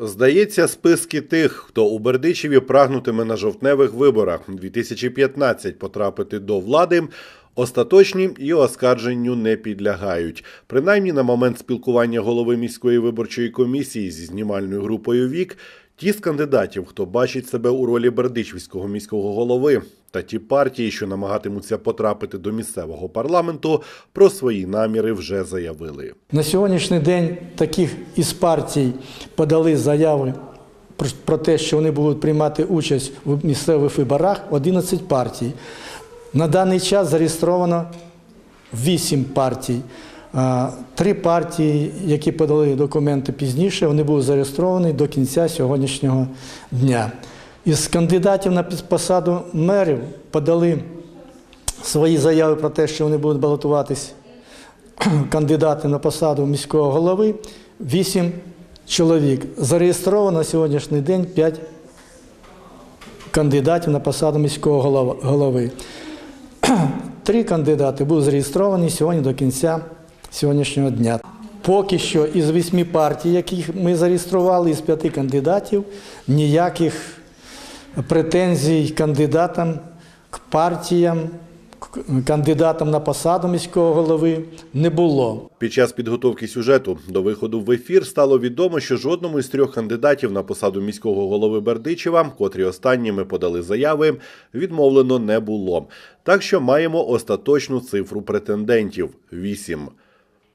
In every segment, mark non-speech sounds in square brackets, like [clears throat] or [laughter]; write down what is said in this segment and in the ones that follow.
Здається, списки тих, хто у Бердичеві прагнутиме на жовтневих виборах 2015 потрапити до влади, остаточні і оскарженню не підлягають. Принаймні на момент спілкування голови міської виборчої комісії зі знімальною групою Вік. Ті з кандидатів, хто бачить себе у ролі Бердичівського міського голови, та ті партії, що намагатимуться потрапити до місцевого парламенту, про свої наміри вже заявили. На сьогоднішній день таких із партій подали заяви про- те, що вони будуть приймати участь в місцевих виборах 11 партій. На даний час зареєстровано 8 партій. Три партії, які подали документи пізніше, вони будуть зареєстровані до кінця сьогоднішнього дня. Із кандидатів на посаду мерів подали свої заяви про те, що вони будуть балотуватись [clears throat] кандидати на посаду міського голови 8 чоловік. Зареєстровано на сьогоднішній день 5 кандидатів на посаду міського голови. [clears throat] Три кандидати будуть зареєстровані сьогодні до кінця сьогоднішнього дня. Поки що із восьми партій, яких ми зареєстрували, із п'яти кандидатів, ніяких претензій кандидатам к партіям, кандидатам на посаду міського голови не було. Під час підготовки сюжету до виходу в ефір стало відомо, що жодному із трьох кандидатів на посаду міського голови Бердичева, котрі останніми подали заяви, відмовлено не було. Так що маємо остаточну цифру претендентів вісім.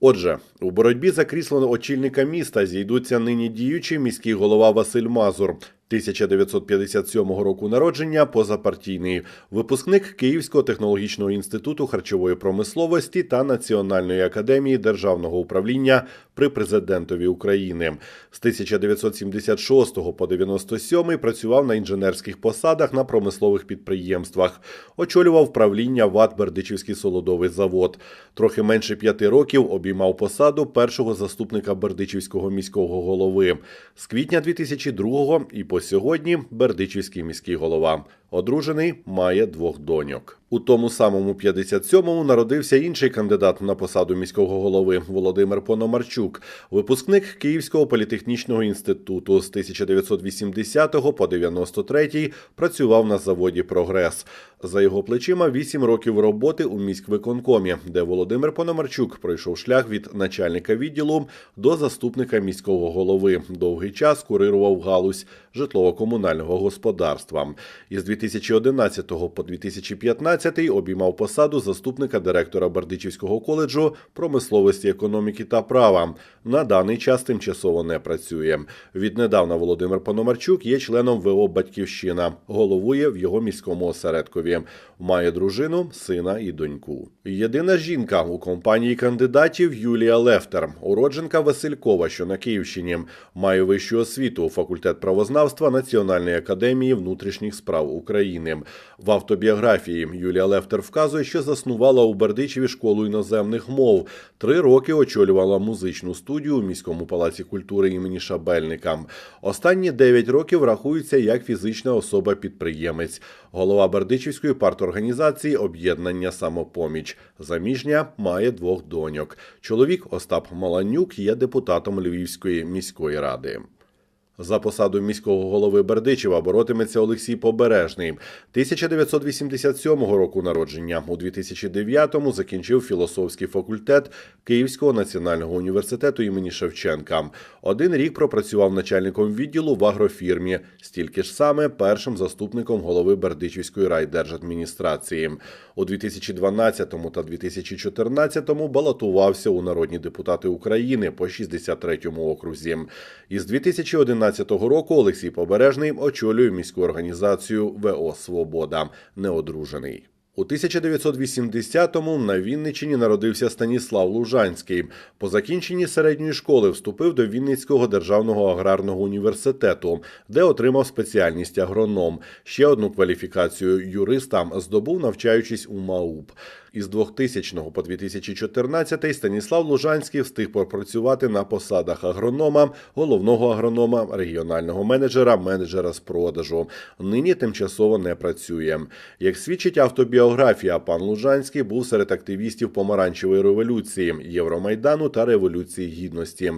Отже, у боротьбі за крісло очільника міста зійдуться нині діючий міський голова Василь Мазур, 1957 року народження, позапартійний, випускник Київського технологічного інституту харчової промисловості та Національної академії державного управління при президентові України. З 1976 по 97 працював на інженерських посадах на промислових підприємствах, очолював правління ВАТ Бердичівський солодовий завод. Трохи менше п'яти років обіймав посаду першого заступника Бердичівського міського голови. З квітня 2002 і по сьогодні Бердичівський міський голова. Одружений, має двох доньок. У тому самому 57-му народився інший кандидат на посаду міського голови Володимир Пономарчук, випускник Київського політехнічного інституту. З 1980 по 93 працював на заводі Прогрес. За його плечима 8 років роботи у міськвиконкомі, де Володимир Пономарчук пройшов шлях від начальника відділу до заступника міського голови. Довгий час курирував галузь житлово-комунального господарства. Із 2011 по 2015 обіймав посаду заступника директора Бердичівського коледжу промисловості, економіки та права. На даний час тимчасово не працює. Віднедавна Володимир Пономарчук є членом ВО Батьківщина, головує в його міському осередкові. Має дружину, сина і доньку. Єдина жінка у компанії кандидатів Юлія Лефтер, уродженка Василькова, що на Київщині, має вищу освіту, факультет правознавства Національної академії внутрішніх справ України. В автобіографії Юлія Лефтер вказує, що заснувала у Бердичеві школу іноземних мов. Три роки очолювала музичну студію у міському палаці культури імені Шабельника. Останні дев'ять років рахується як фізична особа-підприємець, голова Бердичівської парторганізації Об'єднання Самопоміч. Заміжня має двох доньок. Чоловік Остап Маланюк є депутатом Львівської міської ради. За посаду міського голови Бердичева боротиметься Олексій Побережний. 1987 року народження. У 2009-му закінчив філософський факультет Київського національного університету імені Шевченка. Один рік пропрацював начальником відділу в агрофірмі, стільки ж саме першим заступником голови Бердичівської райдержадміністрації. У 2012 та 2014 балотувався у народні депутати України по 63-му окрузі. Із 2011 року Олексій Побережний очолює міську організацію ВО Свобода, неодружений. У 1980-му на Вінниччині народився Станіслав Лужанський. По закінченні середньої школи вступив до Вінницького державного аграрного університету, де отримав спеціальність агроном. Ще одну кваліфікацію юриста здобув, навчаючись у МАУП. Із 2000 по 2014 Станіслав Лужанський встиг пропрацювати на посадах агронома, головного агронома, регіонального менеджера, менеджера з продажу. Нині тимчасово не працює. Як свідчить автобіографія, пан Лужанський був серед активістів помаранчевої революції, Євромайдану та Революції Гідності.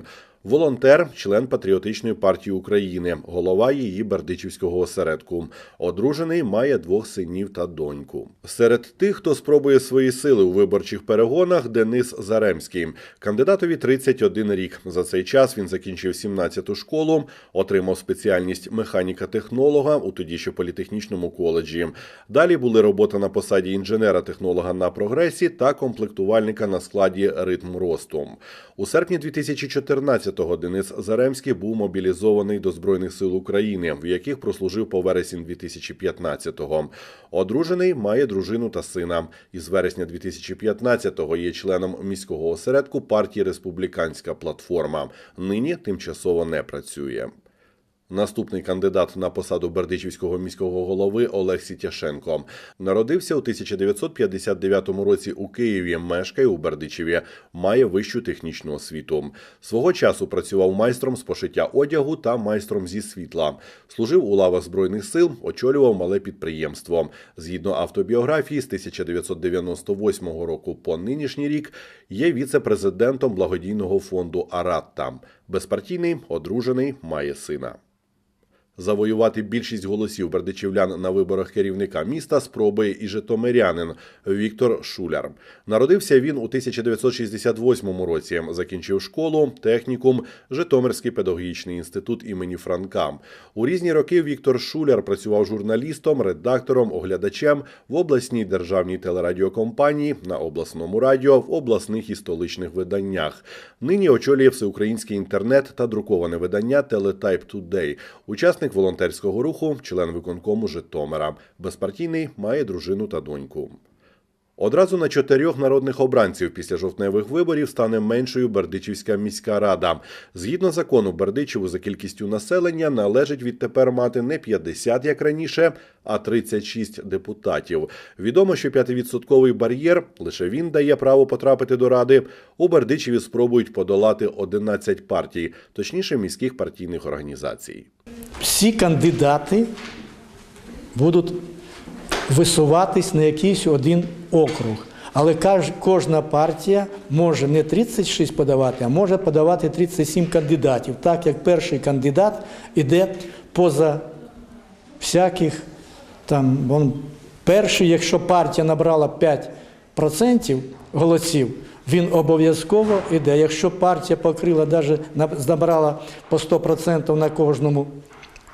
Волонтер, член Патріотичної партії України, голова її Бердичівського осередку. Одружений має двох синів та доньку. Серед тих, хто спробує свої сили у виборчих перегонах, Денис Заремський. Кандидатові 31 рік. За цей час він закінчив 17-ту школу, отримав спеціальність механіка-технолога у тоді ще політехнічному коледжі. Далі були робота на посаді інженера-технолога на прогресі та комплектувальника на складі ритм росту. У серпні 2014-го Денис Заремський був мобілізований до Збройних сил України, в яких прослужив по вересень 2015-го. Одружений має дружину та сина. Із вересня 2015-го є членом міського осередку партії Республіканська платформа. Нині тимчасово не працює. Наступний кандидат на посаду Бердичівського міського голови Олег Сітяшенко народився у 1959 році у Києві. Мешкає у Бердичеві, має вищу технічну освіту. Свого часу працював майстром з пошиття одягу та майстром зі світла. Служив у лавах збройних сил, очолював мале підприємство. Згідно автобіографії, з 1998 року по нинішній рік є віце-президентом благодійного фонду Аратта. Безпартійний, одружений, має сина. Завоювати більшість голосів бердичівлян на виборах керівника міста спробує і житомирянин Віктор Шуляр. Народився він у 1968 році. Закінчив школу, технікум, Житомирський педагогічний інститут імені Франка. У різні роки Віктор Шуляр працював журналістом, редактором, оглядачем в обласній державній телерадіокомпанії, на обласному радіо, в обласних і столичних виданнях. Нині очолює всеукраїнський інтернет та друковане видання Телетайп Тудей. Учасник волонтерського руху, член виконкому Житомира. Безпартійний має дружину та доньку. Одразу на чотирьох народних обранців після жовтневих виборів стане меншою Бердичівська міська рада. Згідно закону, Бердичеву за кількістю населення належить відтепер мати не 50, як раніше, а 36 депутатів. Відомо, що 5-відсотковий бар'єр лише він дає право потрапити до ради. У Бердичеві спробують подолати 11 партій, точніше міських партійних організацій. Всі кандидати будуть висуватись на якийсь один округ. Але кожна партія може не 36 подавати, а може подавати 37 кандидатів, так як перший кандидат іде поза всяких там. Вон, перший, якщо партія набрала 5% голосів, він обов'язково іде. Якщо партія покрила, навіть набрала по 100% на кожному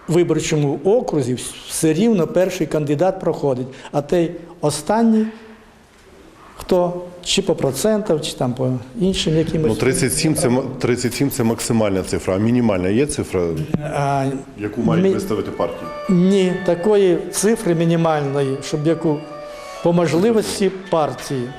виборчому окрузі, все рівно перший кандидат проходить. А той останній, хто чи по процентам, чи там по іншим якимось. Ну, 37 це, 37 це максимальна цифра, а мінімальна є цифра, А, яку мають Мі- виставити партії? Ні, такої цифри мінімальної, щоб яку по можливості партії.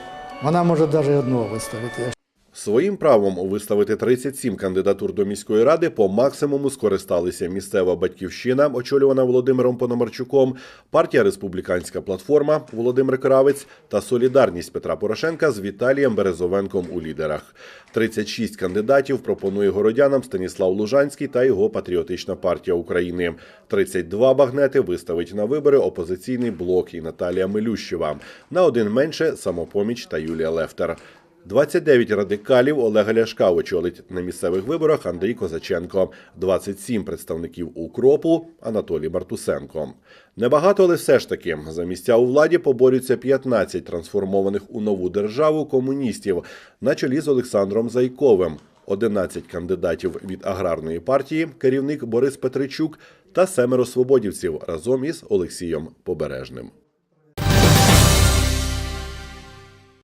Вона може навіть одного виставити. Своїм правом виставити 37 кандидатур до міської ради по максимуму скористалися місцева батьківщина, очолювана Володимиром Пономарчуком, партія Республіканська платформа Володимир Кравець та Солідарність Петра Порошенка з Віталієм Березовенком у лідерах. 36 кандидатів пропонує городянам Станіслав Лужанський та його патріотична партія України. 32 багнети виставить на вибори опозиційний блок і Наталія Милющева. На один менше самопоміч та Юлія Лефтер. 29 радикалів Олега Ляшка очолить на місцевих виборах Андрій Козаченко, 27 представників укропу Анатолій Бартусенко. Небагато, але все ж таки за місця у владі поборються 15 трансформованих у нову державу комуністів на чолі з Олександром Зайковим. 11 кандидатів від аграрної партії, керівник Борис Петричук та семеро свободівців разом із Олексієм Побережним.